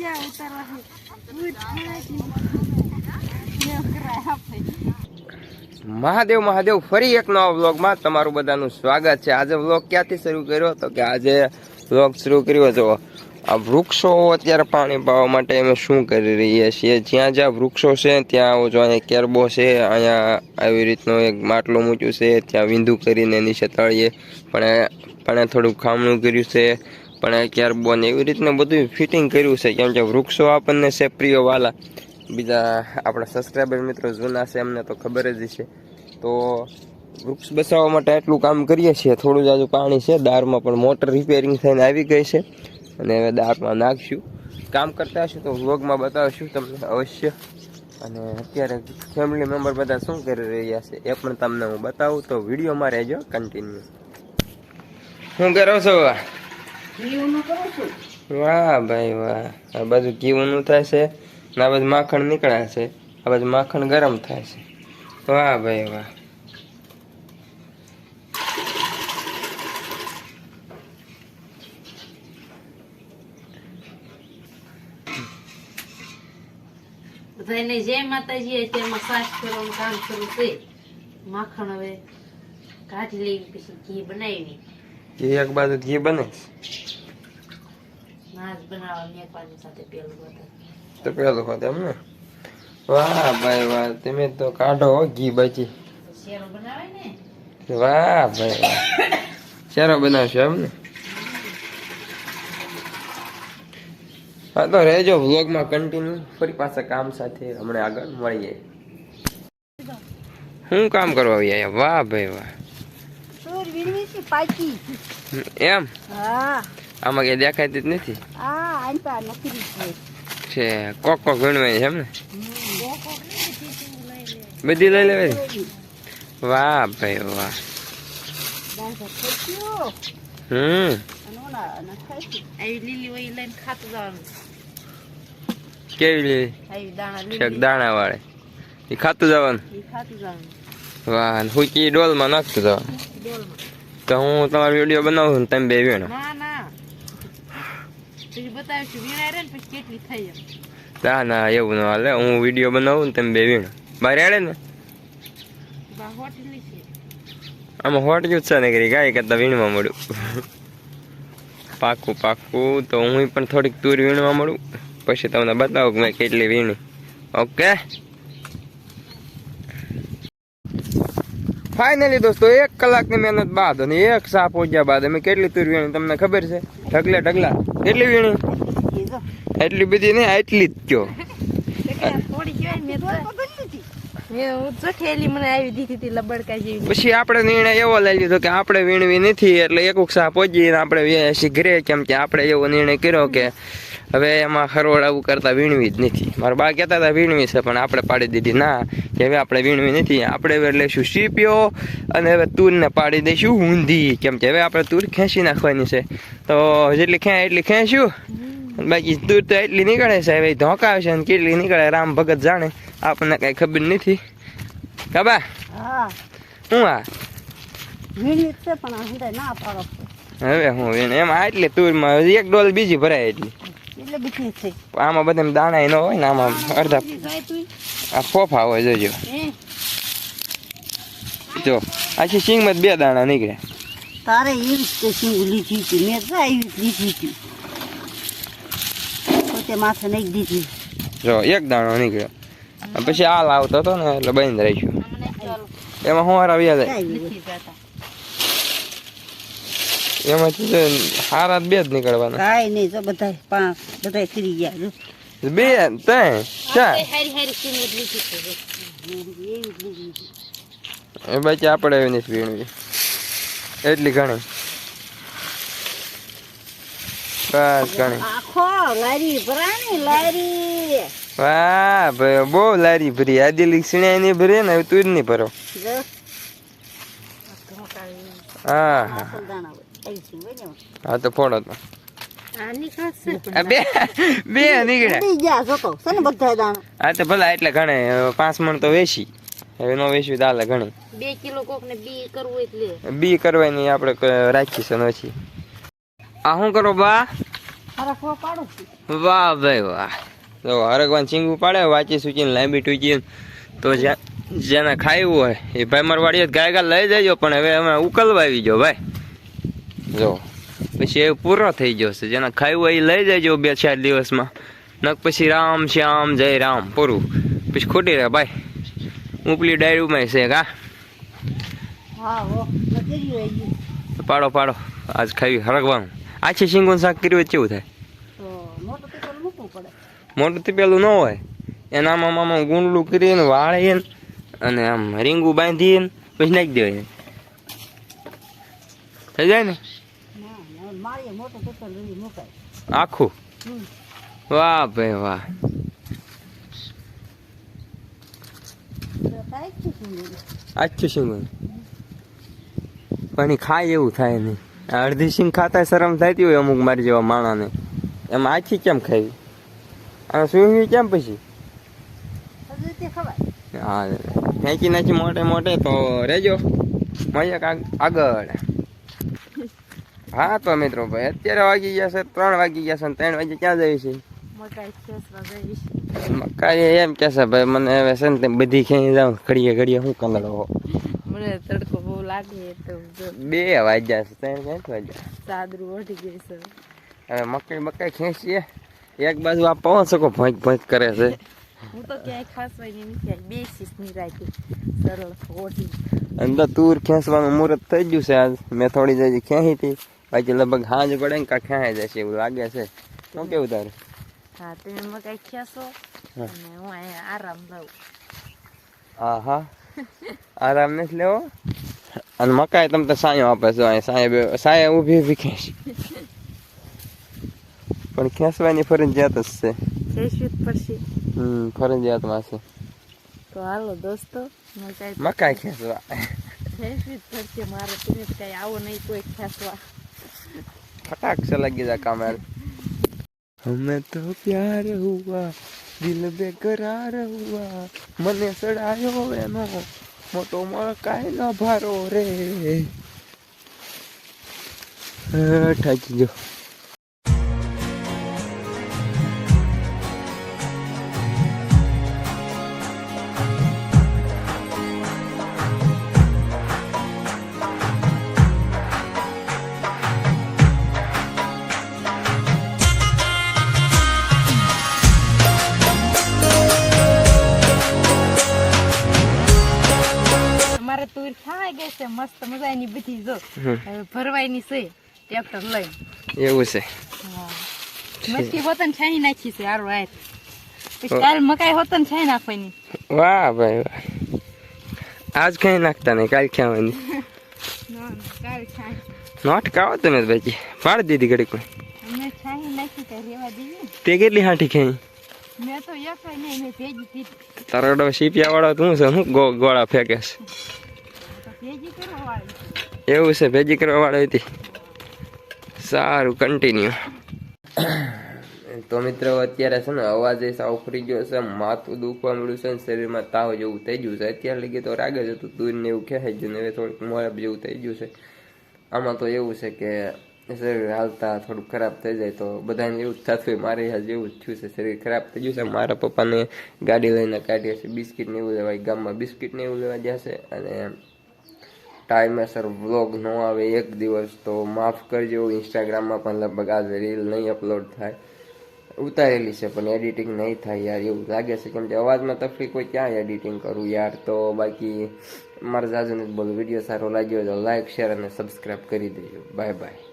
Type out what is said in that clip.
યા ઉતારવા મહાદેવ મહાદેવ, ફરી એક નવા વ્લોગમાં તમારું બધાનું સ્વાગત છે. આજે વ્લોગ ક્યાંથી શરૂ કર્યો? તો કે આજે વ્લોગ શરૂ કર્યો હતો આ વૃક્ષો અત્યારે પાણી પાવા માટે અમે શું કરી રહ્યા છીએ? જ્યાં જ્યાં વૃક્ષો છે, ત્યાં જો અહીંયા કેરબો છે, અહીંયા આવી રીતનો એક માટલું મૂક્યું છે, ત્યાં વિંધુ કરીને નીચે તળીએ. પણ પણ થોડું ખામણું કર્યું છે. પણ કેરબો બોન એવી રીતનું બધું ફિટિંગ કર્યું છે, કેમ કે વૃક્ષો આપણને છે પ્રિય વાલા. બીજા આપણા સબસ્ક્રાઈબર મિત્રો જૂના છે, એમને તો ખબર જ છે તો વૃક્ષ બચાવવા માટે આટલું કામ કરીએ છીએ. થોડું જ આજુ પાણી છે દારમાં પણ મોટર રિપેરિંગ થઈને આવી ગઈ છે. અને હવે દારમાં નાખશું. કામ કરતા હશું તો વ્લોગમાં બતાવશું તમને અવશ્ય. અને અત્યારે ફેમિલી મેમ્બર બધા શું કરી રહ્યા છે, એ પણ તમને હું બતાવું. તો વિડીયોમાં રહેજો કન્ટિન્યુ શું કરો છો? વાહ ભાઈ વાહ. આ બાજુ ઘીવનું થાય છે? ને આ બાજુ માખણ નીકળે છે. આ બાજુ માખણ ગરમ થાય છે. વાહ ભાઈ વાહ. જય માતાજી અત્યારમાં સાસ કરવાનું કામ શરૂ છે. માખણ હવે કાઢી લેવી પછી ઘી બનાવી ઘી એક બાજુ ઘી બને. તો પેલો હોત એમ ને? વાહ ભાઈ વાહ તમે તો કાઢો હો ઘી બચી. શેરો વાહ ભાઈ વાહ. ચારો બનાવશો એમ ને? હા તો રહેજો વ્લોગમાં કન્ટિન્યુ ફરી પાછા કામ સાથે હમણાં આગળ મળીએ. શું કામ કરવા આવ્યા વાહ ભાઈ વાહ. ચોર વીણવી છે પાકી. એમ? હા. આમાં કઈ દેખાતી જ નથી? આ આઈ પા નકરી છે. છે કોક કોક વીણવાય છે એમ ને? બધી લઈ લેવાય વાહ ભાઈ વાહ. હમ. આવી લીલી હોય લઈને ખાતું જવાનું. કેવી દાણા છેક વાળે એ ખાતું જવાનું? એ ખાતું જવાનું. વાહ અને હુકી ડોલમાં નાખતું જવાનું. તો હું તમારો વીડિયો બનાવું ને તમે બે વીણો ના ના. પછી બતાવીશું વીણાય રે ને પછી કેટલી થઈ એમ. ના ના એવું ના હાલે. હું વીડિયો બનાવું ને તમે બે વીણો બહાર આડે ને? આમાં હોટ જ છે ને કરી ગાય કરતા વીણવા મળું. પાકું પાકું તો હું પણ થોડીક તુર વીણવા મળું. પછી તમને બતાવું કે મેં કેટલી વીણી. ઓકે? ફાઇનલી દોસ્તો એક કલાકની મહેનત બાદ અને એક સાપ પહોંચ્યા બાદ અમે કેટલી તુર વીણી તમને ખબર છે? ઢગલા ઢગલા. કેટલી વીણી? એટલી બધી નહીં આટલી જ કયો. પછી આપણે નિર્ણય એવો લઈ લીધો કે આપણે વીણવી નથી એટલે એક ઉકસા પહોંચીને આપણે ઘરે કેમ કે આપણે એવો નિર્ણય કર્યો કે હવે એમાં ખરવડાવું કરતા વીણવી જ નથી. મારા બા કહેતા હતા વીણવી છે પણ આપણે પાડી દીધી ના. કે હવે આપણે વીણવી નથી. આપણે હવે લઈશું શીપ્યો અને હવે તૂરને પાડી દઈશું ઊંધી. કેમ કે હવે આપણે તૂર ખેંચી નાખવાની છે. તો જેટલી ખેં એટલી ખેંચ્યું. બાકી તૂર તો એટલી નીકળે છે. હવે ધોકા છે અને કેટલી નીકળે રામ ભગત જાણે. આપણને કઈ ખબર નથી. કાબા હા. આ? હવે હું એમ એમાં આટલી તૂરમાં એક ડોલ બીજી ભરાય એટલી. એટલે બીજી છે. આમાં બધા દાણા એનો હોય ને આમાં અડધા આ ફોફા હોય જોજો જો આખી સિંગમાં બે દાણા નીકળે. તારે એવી રીતે સિંગ લીધી હતી. મેં તો આવી લીધી હતી. પોતે માથે નહીં દીધી. જો એક દાણો નીકળ્યો. પછી આ લાવતો હતો ને એટલે બંધ રહીશું એમાં હું હારા વ્યાજ એમાંથી તો હારા બે જ નીકળવાના. કાંઈ નહીં તો બધા પાંચ બધા ફરી ગયા જો. બે ત્રણ ચાર. એ બાકી આપણે એવી નથી વીણવી એટલી ઘણી. બસ ઘણી. આખો લારી ભરાણી લારી. વાહ ભાઈ બહુ લારી ભરી. આ દિલ્હી સીણા ની ભરે ને હવે તું જ. નહીં ભરો હા હા હા તો ફોડો તો બે નીકળ્યા. હા તો ભલા એટલે ઘણે પાંચ મણ તો વેચી. હવે નો વેચવી ઘણી. બે કિલો કોક ને બી કરવું એટલે બી કરવાની આપણે ક- રાખી નથી આ શું કરો બા? વાહ ભાઈ વાહ. તો હરગવાન પાડે વાંચી સૂચીને લાંબી ટૂચી તો જેને ખાવું હોય એ ભાઈ મારવાડી ગાય ગાય લઈ જજો પણ હવે અમે ઉકલવા આવી જાઓ ભાઈ. જો. પછી એ પૂરો થઈ ગયો છે. જેને ખાયું હોય એ લઈ જજો બે ચાર દિવસમાં. નક પછી રામ શ્યામ જય રામ પૂરું. પછી ખોટી રહે ભાઈ. ઉપલી ડાયરીમાં છે કા પાડો પાડો. આજ ખાવી હરગવાનું. આછી શિંગુન શાક કર્યું હોય કેવું થાય? મોટું પેલું ન હોય. એનામાં મામા ગુંડલું કરીને વાળીને અને આમ રીંગું બાંધીને પછી નાખી દેવાય થઈ જાય ને? મારીએ મોટું કુતર પેલું મુકાય. આખું? વાહ ભાઈ વાહ. આછું સિંગ પણ ખાય એવું થાય નહીં. અડધી સિંગ ખાતા શરમ થતી હોય અમુક મારી જેવા માણાને. એમ આછી કેમ ખાવી? આ સુવી કેમ પછી? હા ફેંકી નાખી મોટે મોટે તો રેજો. મજા આગળ. હા તો મિત્રો ભાઈ અત્યારે વાગી ગયા છે ત્રણ વાગી ગયા છે અને ત્રણ વાગે ક્યાં જઈએ છે મકાઈ ખેસવા જઈશ મકાઈ એમ કે છે ભાઈ મને હવે છે ને તે બધી ક્યાંય જાઉં ઘડીએ ઘડીએ હું કંદડો હો મને તડકો બહુ લાગે તો જો. બે વાગ્યા છે ત્રણ ક્યાંથી વાગ્યા? ચાદરું ઓઢી ગઈ છે. હવે મકાઈ મકાઈ ખેંચીએ એક બાજુ આ પવન શકો ભોંક ભોંક કરે છે. હું તો ક્યાંય ખાસ હોય નથી આવી બેસીસની રાખી સરળ ઓઢી. અંદર તુર ખેંચવાનું મુહૂર્ત થઈ ગયું છે આજ. મેં થોડી જઈ ખેંચી હતી. બાકી લગભગ હાંજ પડે ને કાંઈ જશે એવું લાગે છે. શું કેવું તારે? હા તમે મકાઈ હા. અને હું અહીંયા આરામ લઉં. હા હા આરામ નથી લેવો? અને મકાઈ તમે તો સાયો આપે છે અહીં. સાયા બે સાયા ઊભી ઊભી ખેંચી. પણ ખેંચવાની ફરજિયાત જ છે. ખેંચવી જ પડશે. હમ ફરજિયાતમાં છે. તો હાલો દોસ્તો મકાઈ મકાઈ ખેંચવા. ખેંચવી જ પડશે. મારે તમે કઈ આવો નહીં કોઈ ખેંચવા. फटाक से लग गया काम यार हमें तो प्यार हुआ दिल बेकरार हुआ મને સડાયો એનો મોટો મળકાય ન ભારો રે અ, ઠાકી ગયો છે મસ્ત મજાની બધી જો ભરવાની છે ટ્રેક્ટર લઈ એવું છે. મસ્તી હોતન છાણી નાખી છે હારું આય પછી કાલ મકાઈ હોતન છાણી નાખવાની. વાહ ભાઈ વાહ. આજ કઈ નાખતા નહીં કાલ ખાવાની. નોટ કાવો તમે ભાઈ પાડી દીધી ઘડી નાખી તો કેટલી હાંઠી ખાઈ? મેં તો એકાઈ નહીં મેં ભેજી દીધી તારો શીપિયા વાળો તું છે હું ગોળા ફેંકે છે તો ભેજી કરવા વાળી છે. એવું છે ભેજી કરવા વાળી હતી. સારું કન્ટિન્યુ તો મિત્રો અત્યારે છે ને અવાજ એ સાવ ફરી ગયો છે માથું દુખવા મળ્યું છે ને શરીરમાં તાવ જેવું થઈ ગયું છે. અત્યારે લગી તો રાગે જ હતું દૂધ ને એવું ખેંચાઈ ગયું ને હવે થોડુંક મોરબ જેવું થઈ ગયું છે. આમાં તો એવું છે કે શરીર હાલતા થોડુંક ખરાબ થઈ જાય તો બધાને એવું જ થતું હોય. મારે હાલ એવું જ થયું છે શરીર ખરાબ થઈ ગયું છે. મારા પપ્પાને ગાડી લઈને કાઢીએ છે બિસ્કિટ ને એવું લેવાય ગામમાં બિસ્કિટ ને એવું લેવા જશે અને ટાઈમેસર વ્લોગ ન આવે, એક દિવસ તો માફ કરજો, ઇન્સ્ટાગ્રામમાં પણ લગભગ આજે રીલ નહીં અપલોડ થાય. ઉતારેલી છે, પણ એડિટિંગ નહીં થાય યાર, એવું લાગે છે, કેમ કે અવાજમાં તકલીફ હોય, ક્યાં એડિટિંગ કરું યાર? તો બાકી મારા જાજુને જ બોલું વીડિયો સારો લાગ્યો તો લાઈક શેર અને સબસ્ક્રાઈબ કરી દેજો. Bye bye